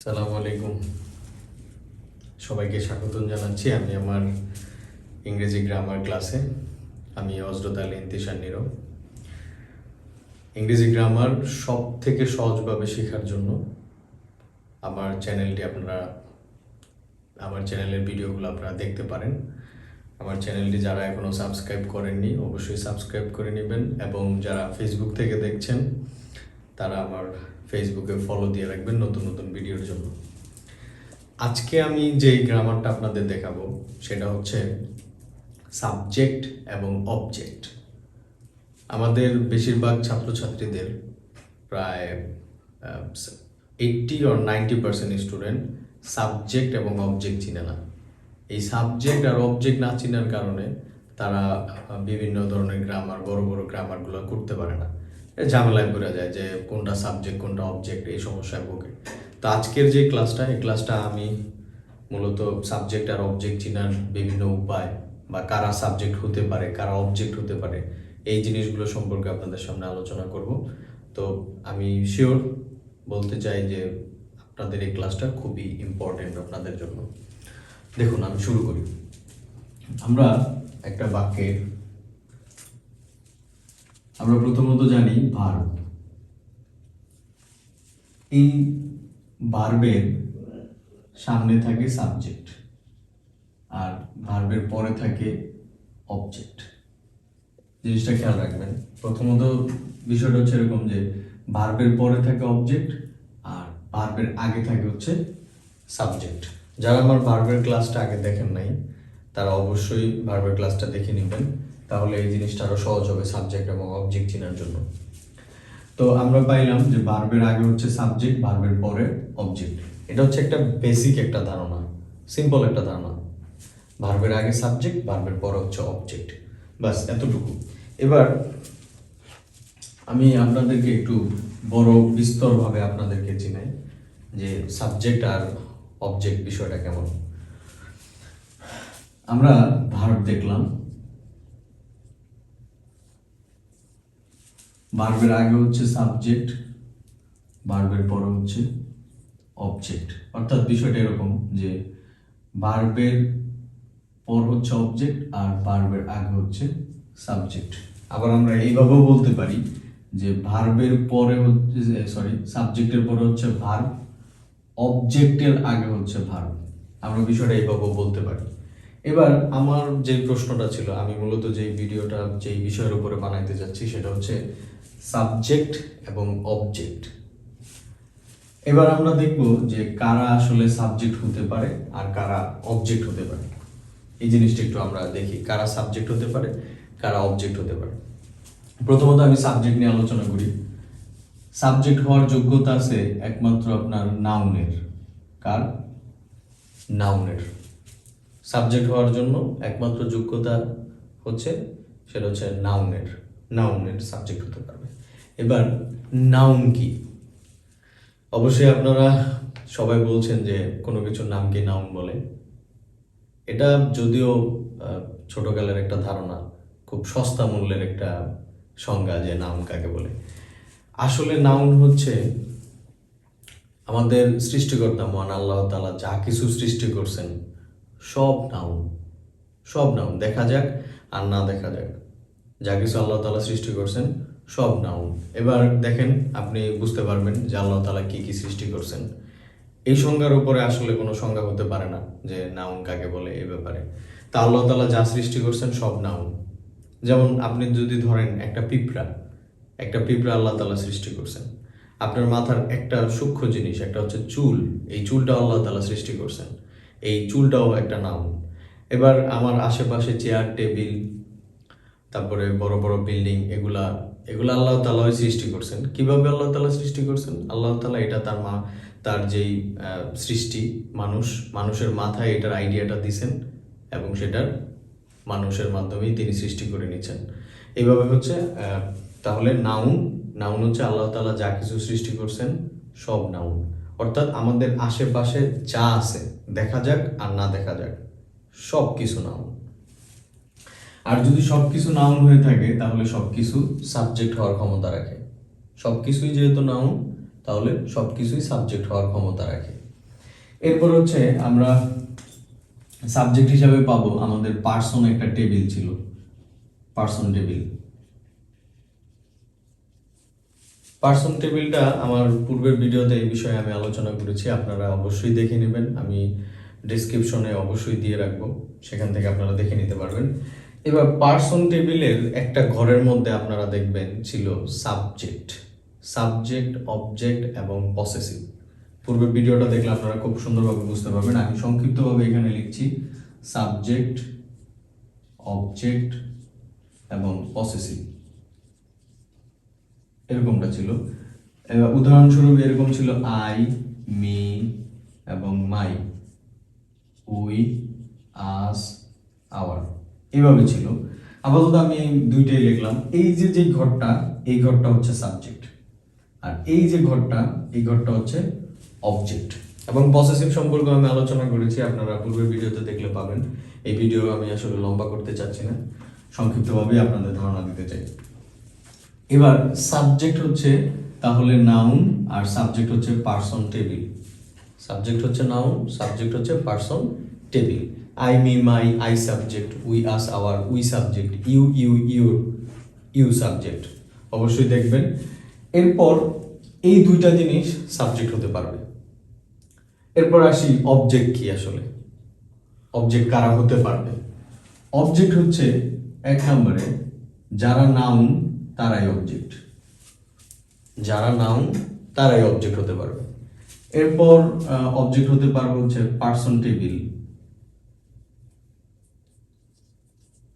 সালামু আলাইকুম। সবাইকে স্বাগতম জানাচ্ছি আমি আমার ইংরেজি গ্রামার ক্লাসে আমি হজরত আলী ইন্তিশার নীরব। ইংরেজি গ্রামার সব থেকে সহজভাবে শেখার জন্য আমার চ্যানেলটি আপনারা আমার চ্যানেলের ভিডিওগুলো আপনারা দেখতে পারেন। আমার চ্যানেলটি যারা এখনও সাবস্ক্রাইব করেননি, অবশ্যই সাবস্ক্রাইব করে নেবেন এবং যারা ফেসবুক থেকে দেখছেন, তারা আমার ফেসবুকে ফলো দিয়ে রাখবেন নতুন নতুন ভিডিওর জন্য। আজকে আমি যেই গ্রামারটা আপনাদের দেখাবো, সেটা হচ্ছে সাবজেক্ট এবং অবজেক্ট আমাদের বেশিরভাগ ছাত্রছাত্রীদের প্রায় eighty or ninety percent student subject এবং অবজেক্ট চিনে না। এই সাবজেক্ট আর অবজেক্ট না চিনার কারণে তারা বিভিন্ন ধরনের গ্রামার বড় বড় গ্রামারগুলো করতে পারে না। ঝামেলায় পড়ে যায় যে কোনটা সাবজেক্ট কোনটা অবজেক্ট এই সমস্যায় ভোগে। তো আজকের যে ক্লাসটা এই ক্লাসটা আমি মূলত সাবজেক্ট আর অবজেক্ট চেনার বিভিন্ন উপায় বা কারা সাবজেক্ট হতে পারে, কারা অবজেক্ট হতে পারে, এই জিনিসগুলো সম্পর্কে আপনাদের সামনে আলোচনা করব। তো আমি শিওর বলতে চাই যে আপনাদের এই ক্লাসটা খুবই ইম্পর্টেন্ট আপনাদের জন্য। দেখুন, আমি শুরু করি। আমরা একটা বাক্যের আমরা প্রথমত জানি ভার্ব। এই ভার্বের সামনে থাকে সাবজেক্ট আর ভার্বের পরে থাকে অবজেক্ট। জিনিসটা খেয়াল রাখবেন। প্রথমত বিষয়টা হচ্ছে এরকম যে ভার্বের পরে থাকে অবজেক্ট আর ভার্বের আগে থাকে হচ্ছে সাবজেক্ট। যারা আমার ভার্বের ক্লাসটা আগে দেখেন নাই, তারা অবশ্যই ভার্বের ক্লাসটা দেখে নেবেন। তাহলে এই জিনিসটা আরও সহজ হবে সাবজেক্ট এবং অবজেক্ট চেনার জন্য। তো আমরা পাইলাম যে ভার্বের আগে হচ্ছে সাবজেক্ট ভার্বের পরে অবজেক্ট এটা হচ্ছে একটা বেসিক একটা ধারণা সিম্পল একটা ধারণা। ভার্বের আগে সাবজেক্ট ভার্বের পরে হচ্ছে অবজেক্ট বাস এতটুকু। এবার আমি আপনাদেরকে একটু বড় বিস্তরভাবে আপনাদেরকে চিনাই যে সাবজেক্ট আর অবজেক্ট বিষয়টা কেমন। আমরা ভার্ব দেখলাম। ভার্বের আগে হচ্ছে সাবজেক্ট ভার্বের পরে হচ্ছে অবজেক্ট অর্থাৎ বিষয়টা এরকম যে ভার্বের পর হচ্ছে অবজেক্ট আর ভার্বের আগে হচ্ছে সাবজেক্ট আবার আমরা এইভাবেও বলতে পারি যে ভার্বের পরে হচ্ছে সরি সাবজেক্টের পরে হচ্ছে ভার্ব অবজেক্টের আগে হচ্ছে ভার্ব আমরা বিষয়টা এইভাবেও বলতে পারি। এবার আমার যে প্রশ্নটা ছিল, আমি মূলত যে ভিডিওটা, যেই বিষয়ের উপরে বানাইতে যাচ্ছি, সেটা হচ্ছে সাবজেক্ট এবং অবজেক্ট। এবার আমরা দেখব যে কারা আসলে সাবজেক্ট হতে পারে আর কারা অবজেক্ট হতে পারে। এই জিনিসটা একটু আমরা দেখি, কারা সাবজেক্ট হতে পারে, কারা অবজেক্ট হতে পারে। প্রথমত আমি সাবজেক্ট নিয়ে আলোচনা করি। সাবজেক্ট হওয়ার যোগ্যতা আছে একমাত্র আপনার নাউনের। কার? নাউনের। সাবজেক্ট হওয়ার জন্য একমাত্র যোগ্যতা হচ্ছে, সেটা হচ্ছে নাউনের। নাউনের সাবজেক্ট হতে পারবে। এবার নাউন কি? অবশ্যই আপনারা সবাই বলছেন যে কোনো কিছুর নামকে নাউন বলে। এটা যদিও ছোটকালের একটা ধারণা, খুব সস্তা মূল্যের একটা সংজ্ঞা যে নাউন কাকে বলে। আসলে নাউন হচ্ছে আমাদের সৃষ্টিকর্তা মহান আল্লাহ তালা যা কিছু সৃষ্টি করছেন, সব নাউন সব নাউন। দেখা যাক আর না দেখা যাক। যা কিছু আল্লাহ তাআলা সৃষ্টি করছেন সব নাউন এবার দেখেন, আপনি বুঝতে পারবেন যে আল্লাহ তাআলা কি কি সৃষ্টি করছেন। এই সংজ্ঞার উপরে আসলে কোনো সংজ্ঞা হতে পারে না যে নাউন কাকে বলে এই ব্যাপারে। তা আল্লাহ তালা যা সৃষ্টি করছেন সব নাউন যেমন আপনি যদি ধরেন একটা পিঁপড়া একটা পিঁপড়া আল্লাহ তাআলা সৃষ্টি করছেন। আপনার মাথার একটা সূক্ষ্ম জিনিস, একটা হচ্ছে চুল, এই চুলটা আল্লাহ তাআলা সৃষ্টি করছেন। এই চুলটাও একটা নাউন এবার আমার আশেপাশে চেয়ার টেবিল তারপরে বড় বড় বিল্ডিং এগুলা এগুলা আল্লাহ তালাই সৃষ্টি করছেন। কীভাবে আল্লাহ তালা সৃষ্টি করছেন? আল্লাহ তালা এটা তার মা, তার যেই সৃষ্টি, মানুষ, মানুষের মাথায় এটার আইডিয়াটা দিছেন এবং সেটার মানুষের মাধ্যমেই তিনি সৃষ্টি করে নিচ্ছেন। এইভাবে হচ্ছে তাহলে নাউন নাউন হচ্ছে আল্লাহ তালা যা কিছু সৃষ্টি করছেন, সব নাউন। অর্থাৎ আমাদের আশেপাশে যা আছে, দেখা যাক আর না দেখা যাক সব কিছু নাউন। আর যদি সবকিছু নাউন হয়ে থাকে তাহলে সবকিছু সাবজেক্ট হওয়ার ক্ষমতা রাখে। সবকিছুই যেহেতু নাউন তাহলে সবকিছুই সাবজেক্ট হওয়ার ক্ষমতা রাখে। এরপর হচ্ছে আমরা সাবজেক্ট হিসাবে পাবো আমাদের পার্সন একটা টেবিল ছিল। পার্সন টেবিল পার্সন টেবিলটা আমার পূর্বের ভিডিওতে এই বিষয়ে আমি আলোচনা করেছি আপনারা অবশ্যই দেখে নেবেন। আমি ডিসক্রিপশনে অবশ্যই দিয়ে রাখব। সেখান থেকে আপনারা দেখে নিতে পারবেন। এবার পার্সন টেবিলের একটা ঘরের মধ্যে আপনারা দেখবেন ছিল সাবজেক্ট সাবজেক্ট অবজেক্ট এবং পসেসিভ পূর্বের ভিডিওটা দেখলে আপনারা খুব সুন্দরভাবে বুঝতে পারবেন। আমি সংক্ষিপ্তভাবে এখানে লিখছি সাবজেক্ট অবজেক্ট এবং পসেসিভ এরকমটা ছিল। উদাহরণস্বরূপ এরকম ছিল আই মি এবং মাই উই আস আওয়ার এইভাবে ছিল। আপাতত আমি দুইটাই লিখলাম। এই যে যে ঘরটা, এই ঘরটা হচ্ছে সাবজেক্ট আর এই যে ঘরটা, এই ঘরটা হচ্ছে অবজেক্ট এবং পসেসিভ সম্পর্কে আমি আলোচনা করেছি, আপনারা পূর্বের ভিডিওতে দেখলে পাবেন। এই ভিডিও আমি আসলে লম্বা করতে চাচ্ছি না। সংক্ষিপ্তভাবে আপনাদের ধারণা দিতে চাই। এবার সাবজেক্ট হচ্ছে তাহলে নাউন আর সাবজেক্ট হচ্ছে পার্সন টেবিল সাবজেক্ট হচ্ছে নাউন সাবজেক্ট হচ্ছে person table I me my I subject we us our we subject you you your you subject অবশ্যই দেখবেন। এরপর এই দুইটা জিনিস সাবজেক্ট হতে পারবে। এরপর আসি অবজেক্ট কি আসলে? অবজেক্ট কারা হতে পারবে? অবজেক্ট হচ্ছে এক নম্বরে যারা নাউন তারাই অবজেক্ট যারা নাউন তারাই অবজেক্ট হতে পারবে। এরপর অবজেক্ট হতে পারবে হচ্ছে পার্সন টেবিল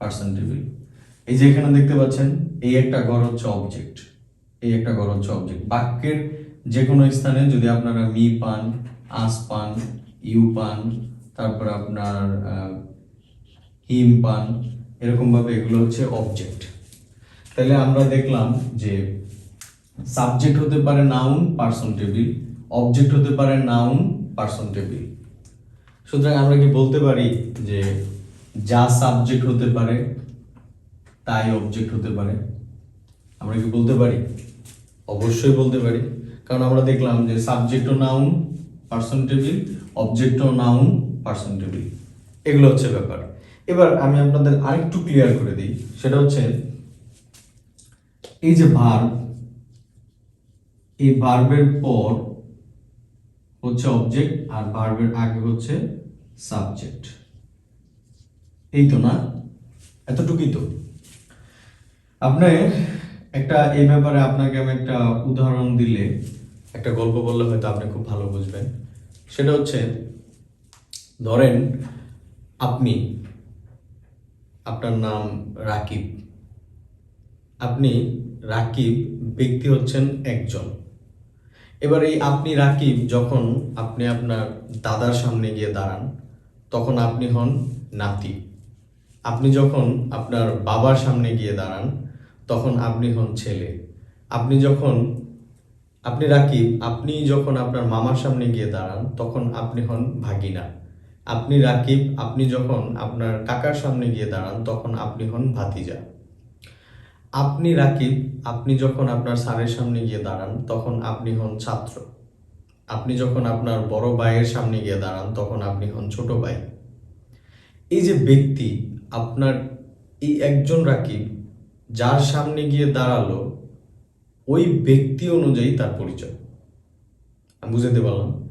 পার্সন টেবিল এই যে এখানে দেখতে পাচ্ছেন, এই একটা ঘর হচ্ছে অবজেক্ট এই একটা ঘর হচ্ছে অবজেক্ট বাক্যের যে কোনো স্থানে যদি আপনারা মি পান, আস পান, ইউ পান, তারপর আপনার হিম পান, এরকমভাবে এগুলো হচ্ছে অবজেক্ট তাহলে আমরা দেখলাম যে সাবজেক্ট হতে পারে নাউন পার্সন টেবিল অবজেক্ট হতে পারে নাউন পার্সন টেবিল সুতরাং আমরা কি বলতে পারি যে যা সাবজেক্ট হতে পারে, তাই অবজেক্ট হতে পারে। আমরা কি বলতে পারি? অবশ্যই বলতে পারি। কারণ আমরা দেখলাম যে সাবজেক্ট ও নাউন পার্সন টেবিল অবজেক্ট ও নাউন পার্সন টেবিল এগুলো হচ্ছে ব্যাপার। এবার আমি আপনাদের আরেকটু ক্লিয়ার করে দিই। সেটা হচ্ছে, এই যে ভার্ব এই ভার্বের পর হচ্ছে অবজেক্ট আর ভার্বের আগে হচ্ছে সাবজেক্ট এই তো না? এতটুকুই তো। আপনার একটা এই ব্যাপারে আপনাকে আমি একটা উদাহরণ দিলে একটা গল্প বললে হয়তো আপনি খুব ভালো বুঝবেন। সেটা হচ্ছে, ধরেন আপনি, আপনার নাম রাকিব। আপনি রাকিব, ব্যক্তি হচ্ছেন একজন। এবার এই আপনি রাকিব যখন আপনি আপনার দাদার সামনে গিয়ে দাঁড়ান, তখন আপনি হন নাতি। আপনি যখন আপনার বাবার সামনে গিয়ে দাঁড়ান, তখন আপনি হন ছেলে। আপনি যখন, আপনি রাকিব, আপনি যখন আপনার মামার সামনে গিয়ে দাঁড়ান, তখন আপনি হন ভাগিনা। আপনি রাকিব, আপনি যখন আপনার কাকার সামনে গিয়ে দাঁড়ান, তখন আপনি হন ভাতিজা। আপনি রাকিব, আপনি যখন আপনার স্যারের সামনে গিয়ে দাঁড়ান, তখন আপনি হন ছাত্র। আপনি যখন আপনার বড় ভাইয়ের সামনে গিয়ে দাঁড়ান, তখন আপনি হন ছোট ভাই। এই যে ব্যক্তি আপনার এই একজন রাকিব যার সামনে গিয়ে দাঁড়াল, ওই ব্যক্তি অনুযায়ী তার পরিচয়। আমি বুঝাতে পারলাম?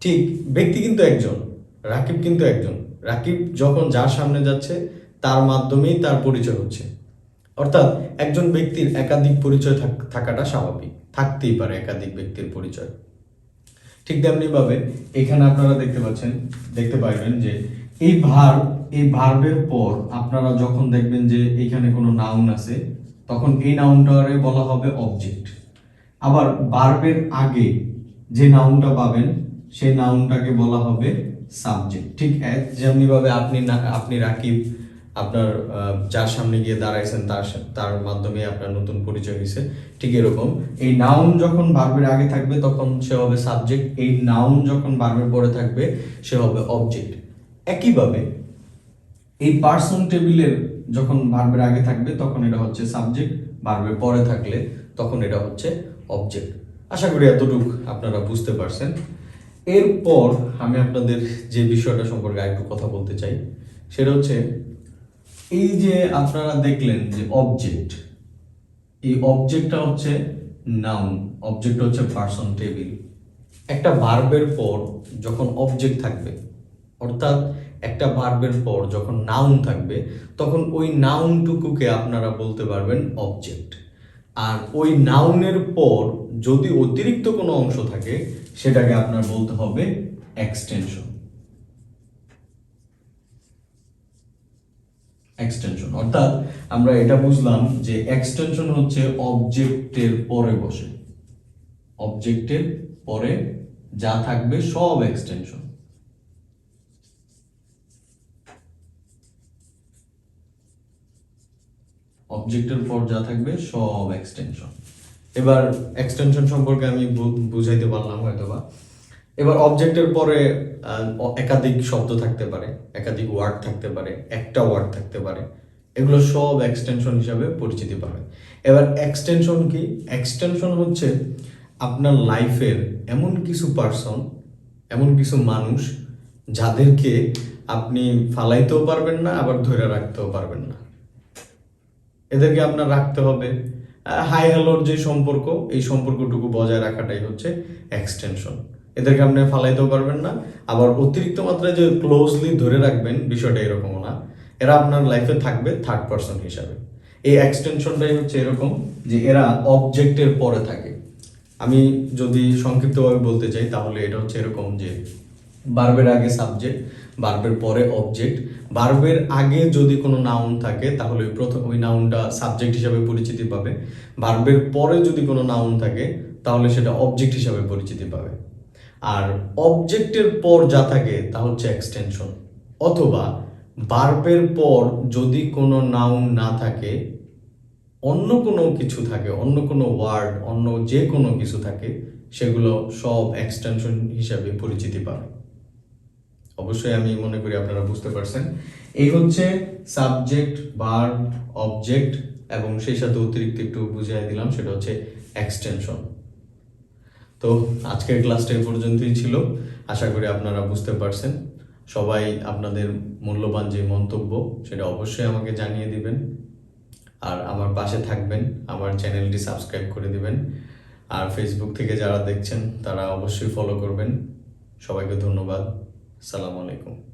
ঠিক, ব্যক্তি কিন্তু একজন, রাকিব কিন্তু একজন। রাকিব যখন যার সামনে যাচ্ছে, তার মাধ্যমেই তার পরিচয় হচ্ছে। অর্থাৎ একজন ব্যক্তির একাধিক পরিচয় থাক- থাকাটা স্বাভাবিক, থাকতেই পারে একাধিক ব্যক্তির পরিচয়। ঠিক তেমনি ভাবে এখানে আপনারা দেখতে পাচ্ছেন, দেখতে পাইবেন যে এই ভার এই ভার্বের পর আপনারা যখন দেখবেন যে এখানে কোনো নাউন আছে, তখন এই নাউনটারে বলা হবে অবজেক্ট আবার ভার্বের আগে যে নাউনটা পাবেন, সেই নাউনটাকে বলা হবে সাবজেক্ট ঠিক এক- যেমনি ভাবে আপনি না- আপনি রাকিব, আপনার যার সামনে গিয়ে দাঁড়াইছেন, তার তার মাধ্যমে আপনার নতুন পরিচয় হয়েছে ঠিক এরকম। এই নাউন যখন ভার্বের আগে থাকবে, তখন সে হবে সাবজেক্ট এই নাউন যখন ভার্বের পরে থাকবে, সে হবে অবজেক্ট একইভাবে এই পার্সন টেবিলের যখন ভার্বের আগে থাকবে, তখন এটা হচ্ছে সাবজেক্ট ভার্বের পরে থাকলে তখন এটা হচ্ছে অবজেক্ট আশা করি এতটুকু আপনারা বুঝতে পারছেন। এরপর আমি আপনাদের যে বিষয়টা সম্পর্কে আরেকটু কথা বলতে চাই, সেটা হচ্ছে এই যে আপনারা দেখলেন যে অবজেক্ট এই অবজেক্টটা হচ্ছে নাউন অবজেক্ট হচ্ছে পার্সন টেবিল একটা ভার্বের পর যখন অবজেক্ট থাকবে, অর্থাৎ একটা ভার্বের পর যখন নাউন থাকবে, তখন ওই নাউনটুকুকে আপনারা বলতে পারবেন অবজেক্ট আর ওই নাউনের পর যদি অতিরিক্ত কোনো অংশ থাকে, সেটাকে আপনার বলতে হবে এক্সটেনশন এক্সটেনশন অর্থাৎ আমরা এটা বুঝলাম যে এক্সটেনশন হচ্ছে অবজেক্টের পরে বসে। অবজেক্টের পরে যা থাকবে সব এক্সটেনশন অবজেক্টের পর যা থাকবে সব এক্সটেনশন এবার এক্সটেনশন সম্পর্কে আমি বুঝাইতে পারলাম হয়তোবা। এবার অবজেক্টের পরে একাধিক শব্দ থাকতে পারে, একাধিক ওয়ার্ড থাকতে পারে, একটা ওয়ার্ড থাকতে পারে। এগুলো সব এক্সটেনশন হিসাবে পরিচিতি পাবে। এবার এক্সটেনশন কি? এক্সটেনশন হচ্ছে আপনার লাইফের এমন কিছু পার্সন এমন কিছু মানুষ, যাদেরকে আপনি ফালাইতেও পারবেন না, আবার ধরে রাখতেও পারবেন না। এদেরকে আপনার রাখতে হবে। হাই হ্যালোর যে সম্পর্ক, এই সম্পর্কটুকু বজায় রাখাটাই হচ্ছে এক্সটেনশন এদেরকে আপনি ফালাইতেও পারবেন না। আবার অতিরিক্ত মাত্রায় যে ক্লোজলি ধরে রাখবেন, বিষয়টা এরকমও না। এরা আপনার লাইফে থাকবে থার্ড পার্সন হিসাবে। এই এক্সটেনশনটাই হচ্ছে এরকম যে এরা অবজেক্টের পরে থাকে। আমি যদি সংক্ষিপ্তভাবে বলতে চাই, তাহলে এটা হচ্ছে এরকম যে বার্বের আগে সাবজেক্ট বার্বের পরে অবজেক্ট বার্বের আগে যদি কোনো নাউন থাকে, তাহলে ওই প্রথম ওই নাউনটা সাবজেক্ট হিসাবে পরিচিতি পাবে। বার্বের পরে যদি কোনো নাউন থাকে, তাহলে সেটা অবজেক্ট হিসাবে পরিচিতি পাবে। আর অবজেক্টের পর যা থাকে, তা হচ্ছে এক্সটেনশন অথবা বার্বের পর যদি কোনো নাউন না থাকে, অন্য কোনো কিছু থাকে, অন্য কোনো ওয়ার্ড অন্য যে কোনো কিছু থাকে, সেগুলো সব এক্সটেনশন হিসাবে পরিচিতি পাবে। অবশ্যই আমি মনে করি আপনারা বুঝতে পারছেন। এই হচ্ছে সাবজেক্ট ভার্ব অবজেক্ট এবং সেই সাথে অতিরিক্ত একটু বুঝিয়ে দিলাম, সেটা হচ্ছে এক্সটেনশন তো আজকের ক্লাসটা এই পর্যন্তই ছিল। আশা করি আপনারা বুঝতে পারছেন। সবাই আপনাদের মূল্যবান যে মন্তব্য, সেটা অবশ্যই আমাকে জানিয়ে দিবেন। আর আমার পাশে থাকবেন, আমার চ্যানেলটি সাবস্ক্রাইব করে দিবেন। আর ফেসবুক থেকে যারা দেখছেন, তারা অবশ্যই ফলো করবেন। সবাইকে ধন্যবাদ। সালাম আলাইকুম